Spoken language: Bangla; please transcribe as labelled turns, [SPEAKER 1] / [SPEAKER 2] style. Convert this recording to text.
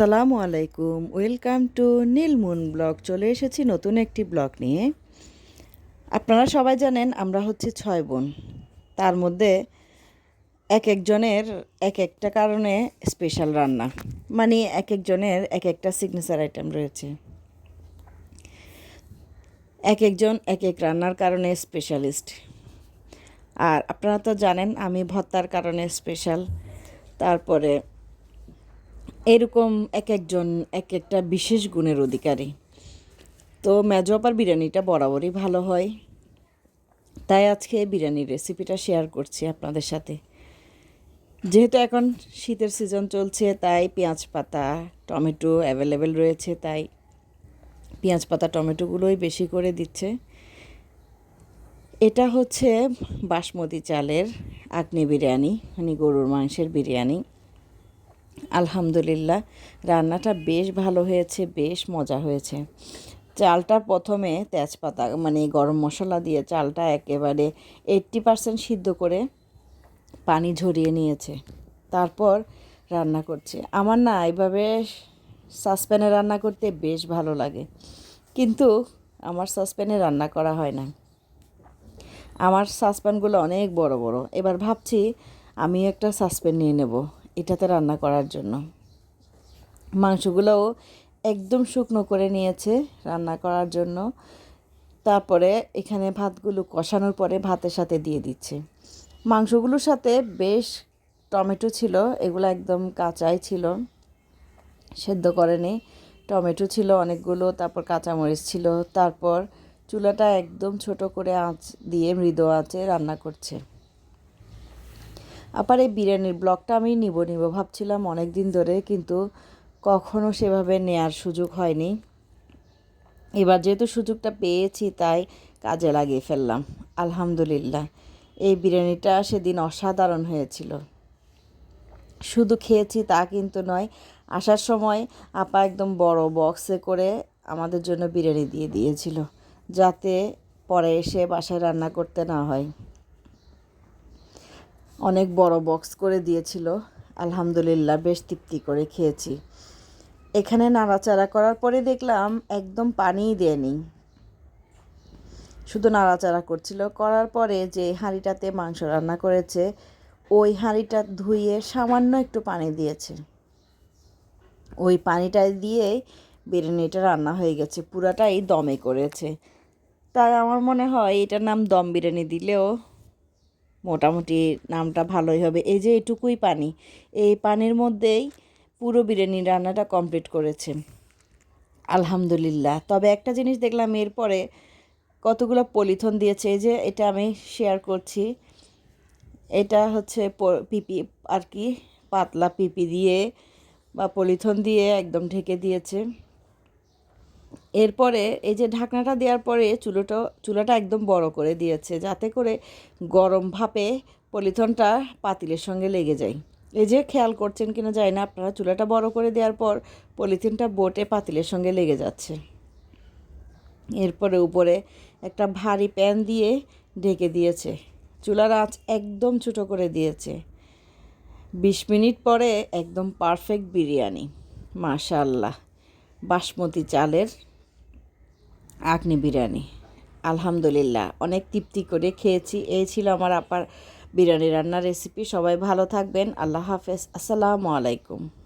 [SPEAKER 1] আসসালামু আলাইকুম। Welcome to Nilmoon blog. চলে এসেছি নতুন একটি ব্লগ নিয়ে। আপনারা সবাই জানেন আমরা হচ্ছে ছয় বোন। তার মধ্যে এক একজনের এক একটা কারণে স্পেশাল রান্না। মানে এক একজনের এক একটা সিগনেচার আইটেম রয়েছে। এক একজন এক এক রান্নার কারণে স্পেশালিস্ট আর আপনারা তো জানেন আমি ভত্তার কারণে স্পেশাল তারপরে এরকম এক একজন, এক একটা বিশেষ গুণের অধিকারী। তো মেজোপার বিরিয়ানিটা বরাবরই ভালো হয়। তাই আজকে বিরিয়ানির রেসিপিটা শেয়ার করছি আপনাদের সাথে। যেহেতু এখন শীতের সিজন চলছে, তাই পেঁয়াজ পাতা, টমেটো অ্যাভেলেবেল রয়েছে, তাই পেঁয়াজ পাতা টমেটোগুলোই বেশি করে দিচ্ছে। এটা হচ্ছে বাসমতি চালের আগ্নি বিরিয়ানি মানে গরুর মাংসের বিরিয়ানি। আলহামদুলিল্লাহ, রান্নাটা বেশ ভালো হয়েছে, বেশ মজা হয়েছে। চালটা প্রথমে তেজপাতা মানে গরম মশলা দিয়ে চালটা একেবারে এইট্টি পারসেন্ট সিদ্ধ করে পানি ঝরিয়ে নিয়েছে। তারপর রান্না করছে। আমার না এইভাবে সাসপ্যানে রান্না করতে বেশ ভালো লাগে। কিন্তু আমার সাসপ্যানে রান্না করা হয় না। আমার সাসপ্যানগুলো অনেক বড় বড়। এবার ভাবছি আমি একটা সাসপ্যান নিয়ে নেব। এটাতে রান্না করার জন্য। মাংসগুলোও একদম শুকনো করে নিয়েছে রান্না করার জন্য। তারপরে এখানে ভাতগুলো কষানোর পরে ভাতের সাথে দিয়ে দিচ্ছে। মাংসগুলোর সাথে বেশ টমেটো ছিল, এগুলো একদম কাঁচাই ছিল, সেদ্ধ করেনি। টমেটো ছিল অনেকগুলো, তারপর কাঁচামরিচ ছিল, তারপর চুলাটা একদম ছোট করে আঁচ দিয়ে মৃদু আঁচে রান্না করছে। আবার এই বিরিয়ানির ব্লগটা আমি নিব নিব ভাবছিলাম অনেক দিন ধরে, কিন্তু কখনো সেভাবে নেয়ার সুযোগ হয়নি। এবার যেহেতু সুযোগটা পেয়েছি, তাই কাজে লাগিয়ে ফেললাম। আলহামদুলিল্লাহ, এই বিরিয়ানিটা সেদিন অসাধারণ হয়েছিল। শুধু খেয়েছি তা কিন্তু নয়, আসার সময় আপা একদম বড় বক্সে করে আমাদের জন্য বিরিয়ানি দিয়ে দিয়েছিল, যাতে পরে এসে বাসায় রান্না করতে না হয়। অনেক বড় বক্স করে দিয়েছিল। আলহামদুলিল্লাহ, বেশ তৃপ্তি করে খেয়েছি। এখানে নাড়াচাড়া করার পরে দেখলাম একদম পানিই দেয়নি। শুধু নাড়াচাড়া করছিল। করার পরে যে হাঁড়িটাতে মাংস রান্না করেছে, ওই হাঁড়িটা ধুয়ে সামান্য একটু পানি দিয়েছে। ওই পানিটা দিয়ে বিরিয়ানিটা রান্না হয়ে গেছে। পুরাটাই দমে করেছে। তাই আমার মনে হয় এটার নাম দম বিরিয়ানি দিলেও মোটামুটি নামটা ভালোই হবে। এই যে এটুকুই পানি, এই পানির মধ্যেই পুরো বিরিয়ানি রান্নাটা কমপ্লিট করেছে আলহামদুলিল্লাহ। তবে একটা জিনিস দেখলাম, এরপরে কতগুলো পলিথন দিয়েছে, এই যে এটা আমি শেয়ার করছি। এটা হচ্ছে পিপি আর কি, পাতলা পিপি দিয়ে বা পলিথন দিয়ে একদম ঢেকে দিয়েছে। এরপরে এই যে ঢাকনাটা দেওয়ার পরে চুলোটা, চুলাটা একদম বড় করে দিয়েছে, যাতে করে গরম ভাপে পলিথনটা পাতিলের সঙ্গে লেগে যায়। এই যে খেয়াল করছেন কিনা যায় না, আপনারা চুলাটা বড় করে দেওয়ার পর পলিথিনটা বোটে পাতিলের সঙ্গে লেগে যাচ্ছে। এরপরে উপরে একটা ভারী প্যান দিয়ে ঢেকে দিয়েছে। চুলার আঁচ একদম ছোটো করে দিয়েছে। বিশ মিনিট পরে একদম পারফেক্ট বিরিয়ানি মাশাল্লাহ বাসমতি চালের আগ্নি বিরিয়ানি আলহামদুলিল্লাহ, অনেক তৃপ্তি করে খেয়েছি। এই ছিল আমার আপার বিরিয়ানি রান্নার রেসিপি সবাই ভালো থাকবেন। আল্লাহ হাফেজ। আসসালামু আলাইকুম।